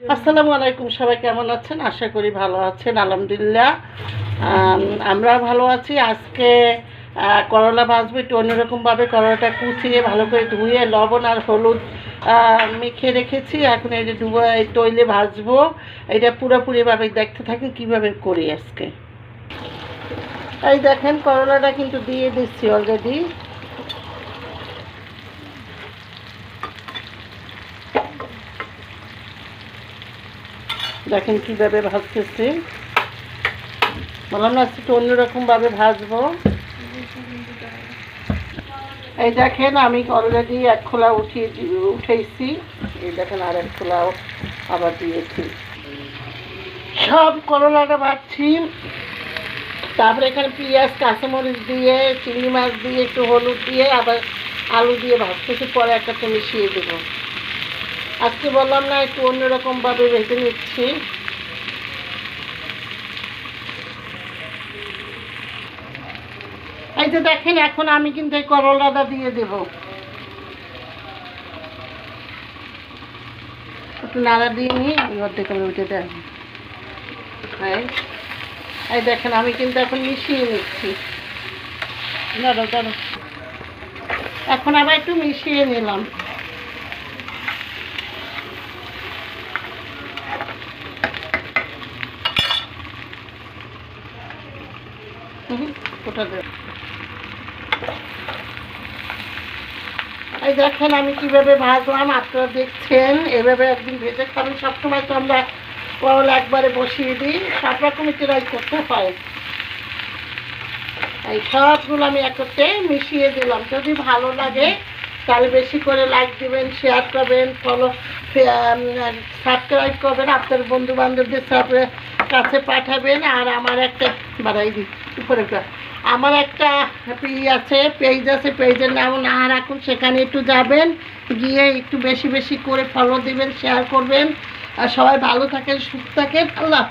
আসসালামু আলাইকুম, সবাই কেমন আছেন? আশা করি ভালো আছেন, আলহামদুলিল্লাহ। আমরা ভালো আছি। আজকে করলা ভাজবো, একটু অন্যরকমভাবে করলাটা কুচিয়ে ভালো করে ধুয়ে লবণ আর হলুদ মেখে রেখেছি। এখন এই যে ডুবো এই তৈলে ভাজবো। এটা পুরোপুরিভাবে দেখতে থাকি কীভাবে করি আজকে। এই দেখেন, করলাটা কিন্তু দিয়ে দিচ্ছি অলরেডি দেখেন কীভাবে ভাজতেছি। বললাম না, একটু অন্যরকমভাবে ভাজবো। এই দেখেন, আমি অলরেডি এক খোলা উঠিয়ে উঠেছি এই দেখেন, আর এক খোলাও আবার দিয়েছি। সব করলাটা ভাজছি। তারপরে এখানে পেঁয়াজ, কাঁচামরিচ দিয়ে, চিংড়ি মাছ দিয়ে, একটু হলুদ দিয়ে, আবার আলু দিয়ে ভাজতেছি। পরে একটাতে মিশিয়ে দেবো। আজকে বললাম না, একটু অন্যরকমভাবে ভেজে নিচ্ছি। এই যে দেখেন, এখন আমি কিন্তু এই করলাটা দিয়ে দেব। একটু নাড়া দিয়ে নিই আমি অর্ধেক আমি উঠে দেন হ্যাঁ এই দেখেন, আমি কিন্তু এখন মিশিয়ে নিচ্ছি। দাঁড়ো এখন আবার একটু মিশিয়ে নিলাম। এই দেখেন আমি কীভাবে ভাজলাম, আপনারা দেখছেন, এভাবে একদিন ভেজে খাবেন। সবসময় তো আমরা করলা একবারে বসিয়ে দিই, সব রকমের ট্রাই করতে হয়। এই সবগুলো আমি একত্রে মিশিয়ে দিলাম। যদি ভালো লাগে, তাহলে বেশি করে লাইক দিবেন শেয়ার করবেন ফলো সাবস্ক্রাইব করবেন। আপনার বন্ধু বান্ধবদের সাথে কাছে পাঠাবেন। আর আমার একটা, বাড়াই দিই। একটা আমার একটা ই আছে পেজ আছে পেজের নাম না রাখুন, সেখানে একটু যাবেন, গিয়ে একটু বেশি বেশি করে ফলো দিবেন শেয়ার করবেন আর সবাই ভালো থাকেন, সুস্থ থাকেন, আল্লাহ।